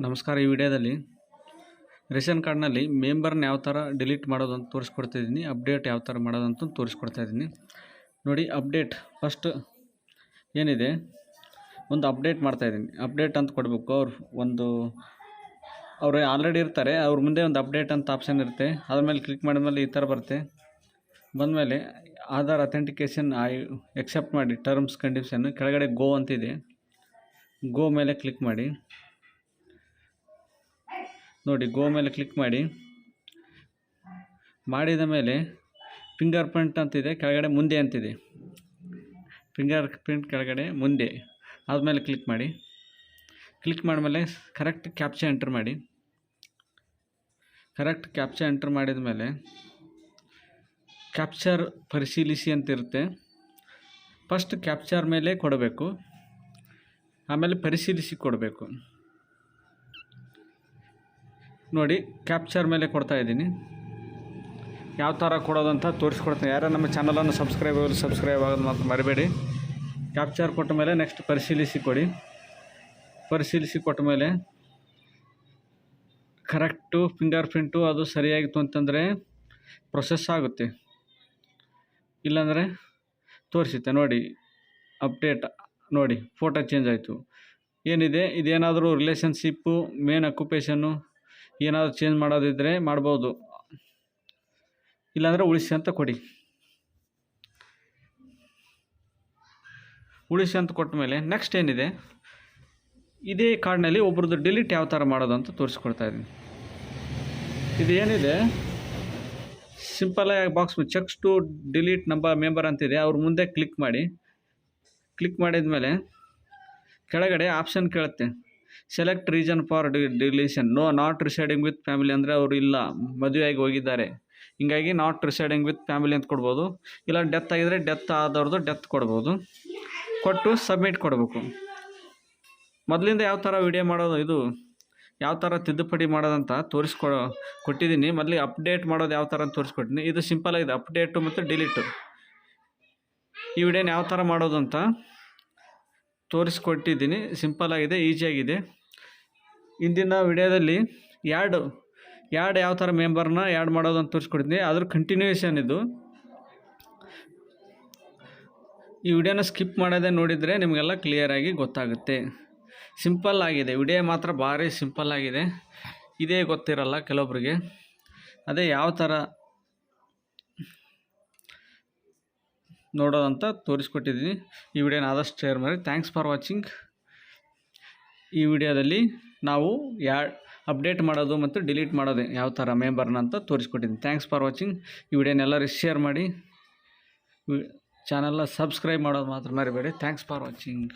ನಮಸ್ಕಾರ ಈ ವಿಡಿಯೋದಲ್ಲಿ ರೇಷನ್ ಕಾರ್ಡ್ನಲ್ಲಿ ಮೆಂಬರ್ನ ಯಾವ ಥರ ಡಿಲೀಟ್ ಮಾಡೋದು ಅಂತ ಅಪ್ಡೇಟ್ ಯಾವ ಥರ ಮಾಡೋದು ಅಂತ ತೋರಿಸ್ಕೊಡ್ತಾ ಇದ್ದೀನಿ ನೋಡಿ, ಅಪ್ಡೇಟ್ ಫಸ್ಟ್ ಏನಿದೆ, ಒಂದು ಅಪ್ಡೇಟ್ ಮಾಡ್ತಾಯಿದ್ದೀನಿ ಅಪ್ಡೇಟ್ ಅಂತ ಕೊಡಬೇಕು, ಅವ್ರು ಒಂದು, ಅವರು ಆಲ್ರೆಡಿ ಇರ್ತಾರೆ, ಅವ್ರ ಮುಂದೆ ಒಂದು ಅಪ್ಡೇಟ್ ಅಂತ ಆಪ್ಷನ್ ಇರುತ್ತೆ. ಅದ್ರ ಮೇಲೆ ಕ್ಲಿಕ್ ಮಾಡಿದ್ಮೇಲೆ ಈ ಥರ ಬರುತ್ತೆ. ಬಂದಮೇಲೆ ಆಧಾರ್ ಅಥೆಂಟಿಕೇಷನ್ ಐ ಎಕ್ಸೆಪ್ಟ್ ಮಾಡಿ ಟರ್ಮ್ಸ್ ಕಂಡೀಷನ್ ಕೆಳಗಡೆ ಗೋ ಅಂತಿದೆ. ಗೋ ಮೇಲೆ ಕ್ಲಿಕ್ ಮಾಡಿ. ನೋಡಿ ಗೋ ಮೇಲೆ ಕ್ಲಿಕ್ ಮಾಡಿ. ಮಾಡಿದ ಮೇಲೆ ಫಿಂಗರ್ ಪ್ರಿಂಟ್ ಅಂತಿದೆ, ಕೆಳಗಡೆ ಮುಂದೆ ಅಂತಿದೆ. ಫಿಂಗರ್ ಪ್ರಿಂಟ್ ಕೆಳಗಡೆ ಮುಂದೆ. ಆದಮೇಲೆ ಕ್ಲಿಕ್ ಮಾಡಿ. ಕ್ಲಿಕ್ ಮಾಡಿದ್ಮೇಲೆ ಕರೆಕ್ಟ್ ಕ್ಯಾಪ್ಚಾ ಎಂಟ್ರ್ ಮಾಡಿ. ಕರೆಕ್ಟ್ ಕ್ಯಾಪ್ಚಾ ಎಂಟ್ರ್ ಮಾಡಿದ ಮೇಲೆ ಕ್ಯಾಪ್ಚರ್ ಪರಿಶೀಲಿಸಿ ಅಂತಿರುತ್ತೆ. ಫಸ್ಟ್ ಕ್ಯಾಪ್ಚರ್ ಮೇಲೆ ಕೊಡಬೇಕು. ಆಮೇಲೆ ಪರಿಶೀಲಿಸಿ ಕೊಡಬೇಕು. ನೋಡಿ ಕ್ಯಾಪ್ಚರ್ ಮೇಲೆ ಕೊಡ್ತಾ ಇದ್ದೀನಿ. ಯಾವ ಥರ ಕೊಡೋದಂತ ತೋರಿಸ್ಕೊಡ್ತೀನಿ. ಯಾರು ನಮ್ಮ ಚಾನಲನ್ನು ಸಬ್ಸ್ಕ್ರೈಬ್ ಆಗಲಿ ಸಬ್ಸ್ಕ್ರೈಬ್ ಆಗೋದು ಮಾತ್ರ ಮರಿಬೇಡಿ. ಕ್ಯಾಪ್ಚರ್ ಕೊಟ್ಟ ಮೇಲೆ ನೆಕ್ಸ್ಟ್ ಪರಿಶೀಲಿಸಿ ಕೊಡಿ. ಪರಿಶೀಲಿಸಿ ಕೊಟ್ಟ ಮೇಲೆ ಕರೆಕ್ಟು ಫಿಂಗರ್ ಪ್ರಿಂಟು ಅದು ಸರಿಯಾಗಿತ್ತು ಅಂತಂದರೆ ಪ್ರೊಸೆಸ್ ಆಗುತ್ತೆ. ಇಲ್ಲಾಂದರೆ ತೋರಿಸುತ್ತೆ. ನೋಡಿ ಅಪ್ಡೇಟ್ ನೋಡಿ ಫೋಟೋ ಚೇಂಜ್ ಆಯಿತು. ಏನಿದೆ? ಇದೇನಾದರೂ ರಿಲೇಷನ್ಶಿಪ್ಪು ಮೇನ್ ಅಕ್ಯುಪೇಷನ್ನು ಏನಾದರೂ ಚೇಂಜ್ ಮಾಡೋದಿದ್ದರೆ ಮಾಡ್ಬೋದು. ಇಲ್ಲಾಂದರೆ ಉಳಿಸಿ ಅಂತ ಕೊಡಿ. ಉಳಿಸಿ ಅಂತ ಕೊಟ್ಟ ಮೇಲೆ ನೆಕ್ಸ್ಟ್ ಏನಿದೆ? ಇದೇ ಕಾರ್ಡ್ನಲ್ಲಿ ಒಬ್ರದ್ದು ಡಿಲೀಟ್ ಯಾವ ಥರ ಮಾಡೋದು ಅಂತ ತೋರಿಸ್ಕೊಡ್ತಾ ಇದ್ದೀನಿ. ಇದು ಏನಿದೆ? ಸಿಂಪಲಾಗಿ box checks to delete number member ಅಂತಿದೆ. ಅವ್ರ ಮುಂದೆ ಕ್ಲಿಕ್ ಮಾಡಿ. ಕ್ಲಿಕ್ ಮಾಡಿದ ಮೇಲೆ ಕೆಳಗಡೆ ಆಪ್ಷನ್ ಕೇಳುತ್ತೆ. Select reason for the deletion no not residing with family ಅಂದರೆ ಅವರು ಇಲ್ಲ, ಮದುವೆಯಾಗಿ ಹೋಗಿದ್ದಾರೆ. ಹಿಂಗಾಗಿ ನಾಟ್ ರಿಸೈಡಿಂಗ್ ವಿತ್ ಫ್ಯಾಮಿಲಿ ಅಂತ ಕೊಡ್ಬೋದು. ಇಲ್ಲ ಡೆತ್ ಆಗಿದ್ರೆ ಡೆತ್ ಆದವ್ರದ್ದು ಡೆತ್ ಕೊಡ್ಬೋದು. ಕೊಟ್ಟು ಸಬ್ಮಿಟ್ ಕೊಡಬೇಕು. ಮೊದಲಿಂದ ಯಾವ ಥರ ವಿಡಿಯೋ ಮಾಡೋದು ಇದು? ಯಾವ ಥರ ತಿದ್ದುಪಡಿ ಮಾಡೋದಂತ ತೋರಿಸ್ಕೊ, ಕೊಟ್ಟಿದ್ದೀನಿ. ಮೊದಲಿಗೆ ಅಪ್ಡೇಟ್ ಮಾಡೋದು ಯಾವ ಥರ ಅಂತ ತೋರಿಸ್ಕೊಟ್ಟಿನಿ ಇದು ಸಿಂಪಲ್ ಆಗಿದೆ. ಅಪ್ಡೇಟು ಮತ್ತು ಡಿಲೀಟು ಈ ವಿಡಿಯೋನ ಯಾವ ಥರ ಮಾಡೋದು ಅಂತ ತೋರಿಸ್ಕೊಟ್ಟಿದ್ದೀನಿ. ಸಿಂಪಲ್ ಆಗಿದೆ ಈಸಿಯಾಗಿದೆ ಇಂದಿನ ವಿಡಿಯೋದಲ್ಲಿ ಯಾರ್ಡು, ಯಾರ್ಡ್ ಯಾವ ಥರ ಮೆಂಬರ್ನ ಯಾಡ್ ಮಾಡೋದು ಅಂತ ತೋರಿಸ್ಕೊಟ್ಟಿದ್ದೀನಿ. ಅದ್ರ ಕಂಟಿನ್ಯೂಯೇಷನ್ ಇದು. ಈ ವಿಡಿಯೋನ ಸ್ಕಿಪ್ ಮಾಡೋದೇ ನೋಡಿದರೆ ನಿಮಗೆಲ್ಲ ಕ್ಲಿಯರಾಗಿ ಗೊತ್ತಾಗುತ್ತೆ. ಸಿಂಪಲ್ ಆಗಿದೆ. ವಿಡಿಯೋ ಮಾತ್ರ ಭಾರಿ ಸಿಂಪಲ್ ಆಗಿದೆ. ಇದೇ ಗೊತ್ತಿರಲ್ಲ ಕೆಲವೊಬ್ಬರಿಗೆ ಅದೇ ಯಾವ ಥರ ನೋಡೋದಂತ ತೋರಿಸ್ಕೊಟ್ಟಿದ್ದೀನಿ. ಈ ವಿಡಿಯೋನ ಆದಷ್ಟು ಶೇರ್ ಮಾಡಿ. ಥ್ಯಾಂಕ್ಸ್ ಫಾರ್ ವಾಚಿಂಗ್ ಈ ವಿಡಿಯೋದಲ್ಲಿ ನಾವು ಯಾ ಅಪ್ಡೇಟ್ ಮಾಡೋದು ಮತ್ತು ಡಿಲೀಟ್ ಮಾಡೋದು ಯಾವ ಥರ ಮೆಂಬರ್ನ ಅಂತ ತೋರಿಸ್ಕೊಟ್ಟಿದ್ದೀನಿ. ಥ್ಯಾಂಕ್ಸ್ ಫಾರ್ ವಾಚಿಂಗ್ ಈ ವಿಡಿಯೋನ ಎಲ್ಲರೂ ಶೇರ್ ಮಾಡಿ. ಚಾನಲ್ನ ಸಬ್ಸ್ಕ್ರೈಬ್ ಮಾಡೋದು ಮಾತ್ರ ಮರಿಬೇಡಿ. Thanks for watching